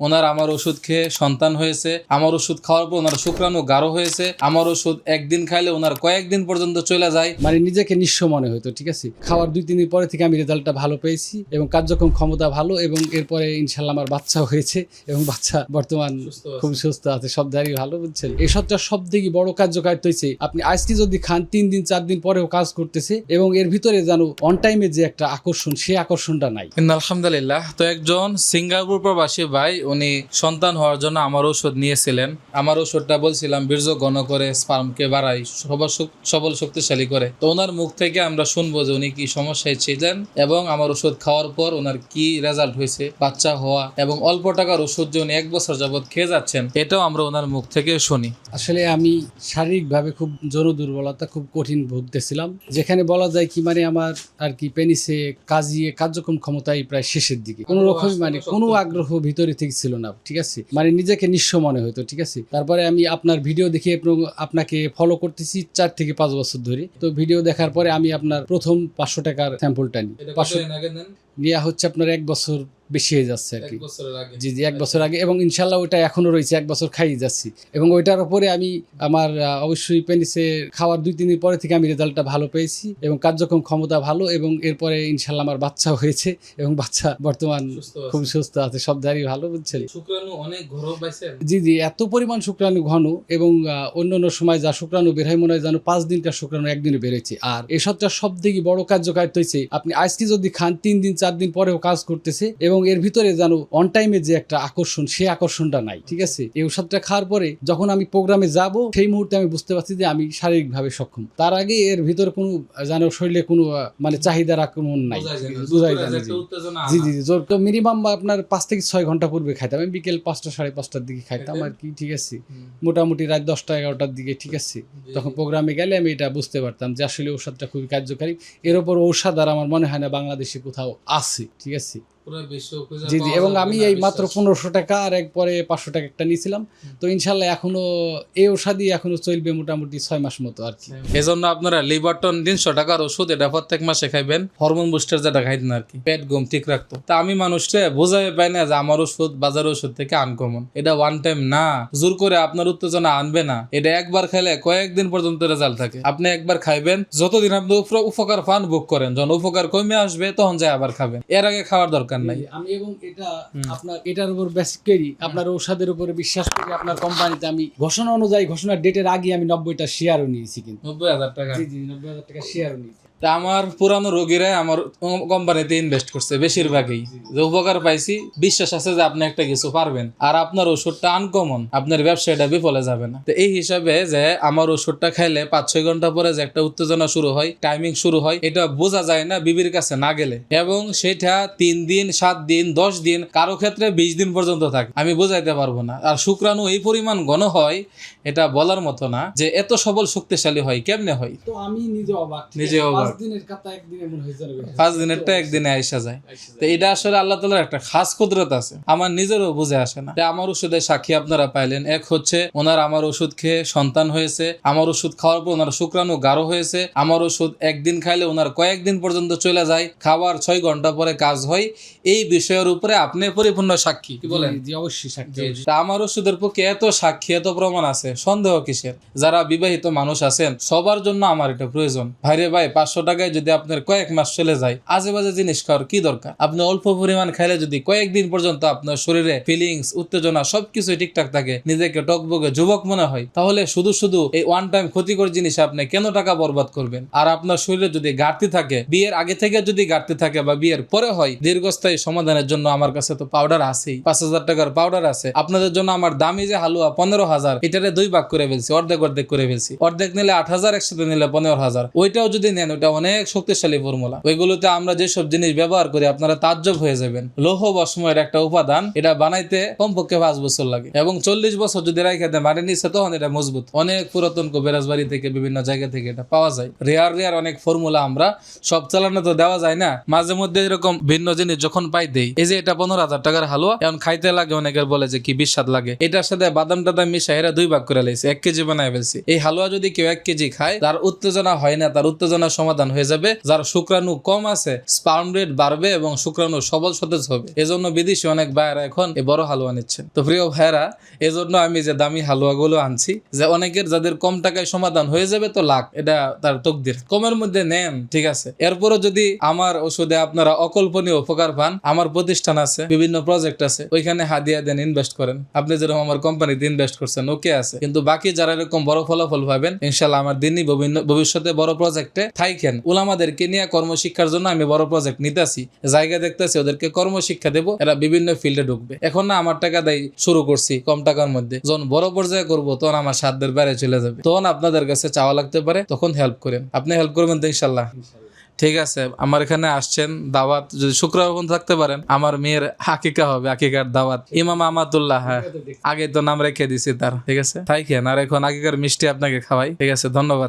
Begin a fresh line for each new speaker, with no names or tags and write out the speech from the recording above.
ওনার আমার ওষুধ খেয়ে সন্তান হয়েছে আমার ওষুধ খাওয়ার পর ওনার শুক্রাণু গাঢ় হয়েছে আমার ওষুধ একদিন খাইলে ওনার কয়েকদিন পর্যন্ত চলে যায়।
মানে নিজেকে নিঃস্ব মনে হতো ঠিক আছে? খাওয়ার দুই তিন দিন পরে থেকে আমি রেজাল্টটা ভালো পেয়েছি এবং কার্যক্রম ক্ষমতা ভালো এবং এরপরে ইনশাল্লাহ আমার বাচ্চা হয়েছে এবং বাচ্চা বর্তমান খুব সুস্থ আছে সব দাঁড়িয়ে ভালো বুঝছেন? এই সবটা সব থেকে বড় কার্যকারিতা হয়েছে আপনি আজকে যদি খান তিন দিন চার দিন পরেও কাজ করতেছে এবং এর ভিতরে যেন অন টাইমে যে একটা আকর্ষণ সেই আকর্ষণটা নাই।
আলহামদুলিল্লাহ তো একজন সিঙ্গাপুর প্রবাসী ভাই উনি সন্তান হওয়ার জন্য আমার ওষুধ নিয়েছিলেন। আমার ওষুধটা বলছিলাম বীর্য ঘন করে স্পার্মকে বাড়াই সবার সবল শক্তিশালী করে। তো ওনার মুখ থেকে আমরা শুনব যে উনি কি সমস্যায় ছিলেন এবং আমার ওষুধ খাওয়ার পর ওনার কি রেজাল্ট হয়েছে বাচ্চা হওয়া এবং অল্প টাকার ওষুধ যে উনি এক বছর যাবত খেয়ে যাচ্ছেন এটাও আমরা ওনার মুখ থেকে শুনি।
আসলে আমি শারীরিকভাবে খুব জোর দুর্বলতা খুব কঠিন ভুগতেছিলাম যেখানে বলা যায় কি মানে আমার আর কি পেনিসে কাজিয়ে কার্যক্রম ক্ষমতাই প্রায় শেষের দিকে। কোনো রকম মানে কোনো আগ্রহ ভিতরে থেকে ছিল না ঠিক আছে? মানে নিজেকে নিঃস্ব মনে হতো ঠিক আছে? তারপরে আমি আপনার ভিডিও দেখে আপনাকে ফলো করতেছি চার থেকে পাঁচ বছর ধরে। তো ভিডিও দেখার পরে আমি আপনার প্রথম পাঁচশো টাকার স্যাম্পলটা নিই। পাঁচশো নেওয়া হচ্ছে আপনার এক বছর বেশি হয়ে যাচ্ছে আর কি। জি জি এক বছর আগে এবং ইনশাল্লাহ ওইটা এখনও রয়েছে এক বছর খাইয়ে যাচ্ছি। এবং ওইটার উপরে আমি আমার অবশ্যই পেনিসে খাওয়ার দুই তিন দিন পরে থেকে আমি রেজাল্টটা ভালো পেয়েছি এবং কার্যক্রম ক্ষমতা ভালো এবং এরপরে ইনশাল্লাহ আমার বাচ্চা হয়েছে এবং বাচ্চা বর্তমান। খুব সুস্থ আছে সব দাঁড়িয়ে ভালো বুঝছেন?
শুক্রাণু অনেক পাইছেন?
জি জি এত পরিমাণ শুক্রাণু ঘন এবং অন্য অন্য সময় যা শুক্রাণু বের হয় মনে হয় যেন পাঁচ দিনকার শুক্রাণু একদিনে বেরোচ্ছে আর এসবটা সব থেকে বড় কার্যকারিতা হয়েছে আপনি আজকে যদি খান তিন দিন চার দিন পরেও কাজ করতেছে এবং এর ভিতরে যেন অন টাইমে যে একটা আকর্ষণ সেই আকর্ষণটা নাই ঠিক আছে? এই ওষুধটা খাওয়ার পরে যখন আমি প্রোগ্রামে যাব সেই মুহূর্তে আমি বুঝতে পারছি যে আমি শারীরিকভাবে সক্ষম। তার আগে এর ভিতরে কোনো যেন শরীরে কোনো মানে চাহিদার আক্রমণ নাই। বোঝাই যায় জি। জি জি জি জোর তো মিনিমাম আপনার পাঁচ থেকে ছয় ঘণ্টা পূর্বে খাইতাম। আমি বিকেল পাঁচটা সাড়ে পাঁচটার দিকে খাইতাম আর কি ঠিক আছে? মোটামুটি রাত দশটা এগারোটার দিকে ঠিক আছে? তখন প্রোগ্রামে গেলে আমি এটা বুঝতে পারতাম যে আসলে ঔষধটা খুবই কার্যকারী। এর ওপর ঔষধ আর আমার মনে হয় না বাংলাদেশে কোথাও আছে ঠিক আছে? জি জি এবং আমি এই মাত্র পনেরোশো টাকা আর এক পরে পাঁচশো টাকা একটা নিয়েছিলাম। তো ইনশাল্লাহ এখনও এই এখনও চলবে মোটামুটি ছয় মাস মতো আর কি।
এজন্য আপনারা তিনশো টাকার ওষুধ এটা প্রত্যেক মাসে খাইবেন। হরমোন বুস্টার যেটা খাইতেন আর কি। পেট ঘুম ঠিক রাখতো। তা আমি মানুষকে বোঝাই পাই না যে আমার ওষুধ বাজার ওষুধ থেকে আনকমন এটা ওয়ান টাইম না। জোর করে আপনার উত্তেজনা আনবে না। এটা একবার খাইলে কয়েকদিন পর্যন্ত রেজাল্ট থাকে। আপনি একবার খাইবেন যতদিন আপনি উপকার পান বুক করেন। যখন উপকার কমে আসবে তখন যায় আবার খাবেন। এর আগে খাওয়ার দরকার নাই।
আমি এবং এটা আপনার এটার উপর বেসিক করি আপনার ঔষধের উপরে বিশ্বাস করি আপনার কোম্পানিতে আমি ঘোষণা অনুযায়ী ঘোষণার ডেটের আগে আমি নব্বইটা শেয়ারও নিয়েছি কিন্তু।
নব্বই হাজার টাকা।
জি জি নব্বই হাজার টাকা শেয়ারও নিয়েছি।
তা আমার পুরানো রোগীরাই আমার কোম্পানিতে ইনভেস্ট করছে বেশিরভাগই। যে উপকার পাইছি বিশ্বাস আছে যে আপনি একটা কিছু পারবেন। আর আপনার ওষুধটা আনকমন আপনার ব্যবসাটা বিফলে যাবে না। তো এই হিসাবে যে আমার ওষুধটা খাইলে পাঁচ ছয় ঘণ্টা পরে যে একটা উত্তেজনা শুরু হয় টাইমিং শুরু হয় এটা বোঝা যায় না বিবির কাছে না গেলে। এবং সেটা তিন দিন সাত দিন দশ দিন কারও ক্ষেত্রে বিশ দিন পর্যন্ত থাকে। আমি বোঝাইতে পারব না। আর শুক্রাণু এই পরিমাণ ঘন হয় এটা বলার মতো না যে এত সবল শক্তিশালী হয় কেমনে হয়?
তো আমি নিজে অবাক।
নিজে? অবাক।
পাঁচ দিনের কথা একদিনে যাবে।
পাঁচ দিনেরটা একদিনে আইসা যায়। তো এটা আসলে আল্লাহ তালার একটা খাস কুদরত আছে। আমার নিজেরও বুঝে আসে না। আমার ওষুধের সাক্ষী আপনারা পাইলেন। এক হচ্ছে ওনার আমার ওষুধ খেয়ে সন্তান হয়েছে। আমার ওষুধ খাওয়ার পর ওনার শুক্রাণু গাঢ় হয়েছে। আমার ওষুধ একদিন খাইলে ওনার কয়েকদিন পর্যন্ত চলে যায়। খাবার ছয় ঘণ্টা পরে কাজ হয়। এই বিষয়ের উপরে আপনি পরিপূর্ণ সাক্ষী। কি বলেন?
অবশ্যই সাক্ষী
আমার ওষুধের পক্ষে এত সাক্ষী এত প্রমাণ আছে। সন্দেহ কিসের? যারা বিবাহিত মানুষ আছেন সবার জন্য আমার এটা প্রয়োজন। ভাইরে ভাই পাঁচশো টাকায় যদি আপনার কয়েক মাস চলে যায় আজে বাজে জিনিস খাওয়ার কি দরকার? আপনি অল্প পরিমাণ খাইলে যদি কয়েকদিন পর্যন্ত আপনার শরীরে ফিলিংস উত্তেজনা সবকিছু ঠিকঠাক থাকে, নিজেকে টকবগে যুবক মনে হয়, তাহলে শুধু শুধু এই ওয়ান টাইম ক্ষতিকর জিনিস আপনি কেন টাকা বরবাদ করবেন? আর আপনার শরীরে যদি ঘাটতি থাকে, বিয়ের আগে থেকে যদি ঘাটতি থাকে বা বিয়ের পরে হয়, দীর্ঘস্থায়ী সমাধানের জন্য আমার কাছে তো পাউডার আছেই। পাঁচ হাজার টাকার পাউডার আছে। আপনাদের জন্য আমার দামি যে হালুয়া পনেরো হাজার, এটারে দুই ভাগ করে ফেলছি, অর্ধেক অর্ধেক করে ফেলছি। অর্ধেক নিলে আট হাজার, একসাথে নিলে পনেরো হাজার। ওইটাও যদি নেন ওটা অনেক শক্তিশালী ফর্মুলা। ওইগুলোতে আমরা যেসব জিনিস ব্যবহার করি, আপনারা তাজ্জব হয়ে যাবেন। লৌহ বসময়ের একটা উপাদান, এটা বানাইতে কমপক্ষে পাঁচ বছর লাগে। এবং চল্লিশ বছর যদি রাইখে দেয় মাটির নিচে, তখন এটা মজবুত। অনেক পুরাতন কবিরাজ বাড়ি থেকে বিভিন্ন জায়গা থেকে এটা পাওয়া যায়। রেয়ার রেয়ার অনেক ফর্মুলা আমরা, সব চালানো তো দেওয়া যায় না। মাঝে মধ্যে এরকম ভিন্ন জিনিস যখন পাই দেই, এই যে এটা পনেরো হাজার টাকার হালুয়া, এখন খাইতে লাগে অনেকের বলে যে কি বিস্বাদ লাগে। এটার সাথে বাদাম টাদাম মিশা এরা দুই ভাগ করে লাইছে, এক কেজি বানায় ফেলছি। এই হালুয়া যদি কেউ এক কেজি খায়, তার উত্তেজনা হয় না, তার উত্তেজনার সমাধান সমাধান হয়ে যাবে, যার শুক্রাণু কম আছে স্পার্ম রেট বাড়বে এবং শুক্রাণু সবল সতেজ হবে। এজন্য বিদেশি অনেক ভাইয়েরা এখন এই বড় হালুয়া নিচ্ছেন। তো প্রিয় ভাইয়েরা, এজন্য আমি যে দামি হালুয়াগুলো আনছি, যে অনেকের যাদের কম টাকায় সমাধান হয়ে যাবে তো লাখ এটা তার তকদির। কমের মধ্যে নেন, ঠিক আছে। এরপরও যদি আমার ওষুধে আপনারা অকল্পনীয় উপকার পান, আমার প্রতিষ্ঠান আছে, বিভিন্ন প্রজেক্ট আছে, ওইখানে হাদিয়া দেন ইনভেস্ট করেন। আপনি যেরকম আমার কোম্পানিতে ইনভেস্ট করছেন ওকে আছে। কিন্তু বাকি যারা এরকম বড় ফলাফল পাবেন ইনশাল্লাহ আমার দিনই ভবিষ্যতে বড় প্রজেক্টে থাইকেন উলামাদেরকে নিয়ে কর্মশিক্ষার জন্য আমি বড় প্রজেক্ট নিতেছি। জায়গা দেখতেছি, ওদেরকে কর্মশিক্ষা দেবো, এরা বিভিন্ন ফিল্ডে ঢুকবে। এখন না, আমার টাকা দেয়, শুরু করছি কম টাকার মধ্যে। যখন বড় পর্যায়ে করব, তখন আমার সাধ্যের বাইরে চলে যাবে। তখন আপনাদের কাছে চাওয়া লাগতে পারে, তখন হেল্প করেন। আপনি হেল্প করবেন তো ইনশাল্লাহ ঠিক আছে, আমার এখানে আসছেন দাওয়াত, যদি শুক্রবার থাকতে পারেন, আমার মেয়ের হাকিকা হবে হাকিকার দাওয়াত। ইমাম আমাতুল্লাহ হ্যাঁ। আগে তো নাম রেখে দিছি তার, ঠিক আছে? তাই খেন আর এখন আগেকার মিষ্টি আপনাকে খাওয়াই, ঠিক আছে? ধন্যবাদ।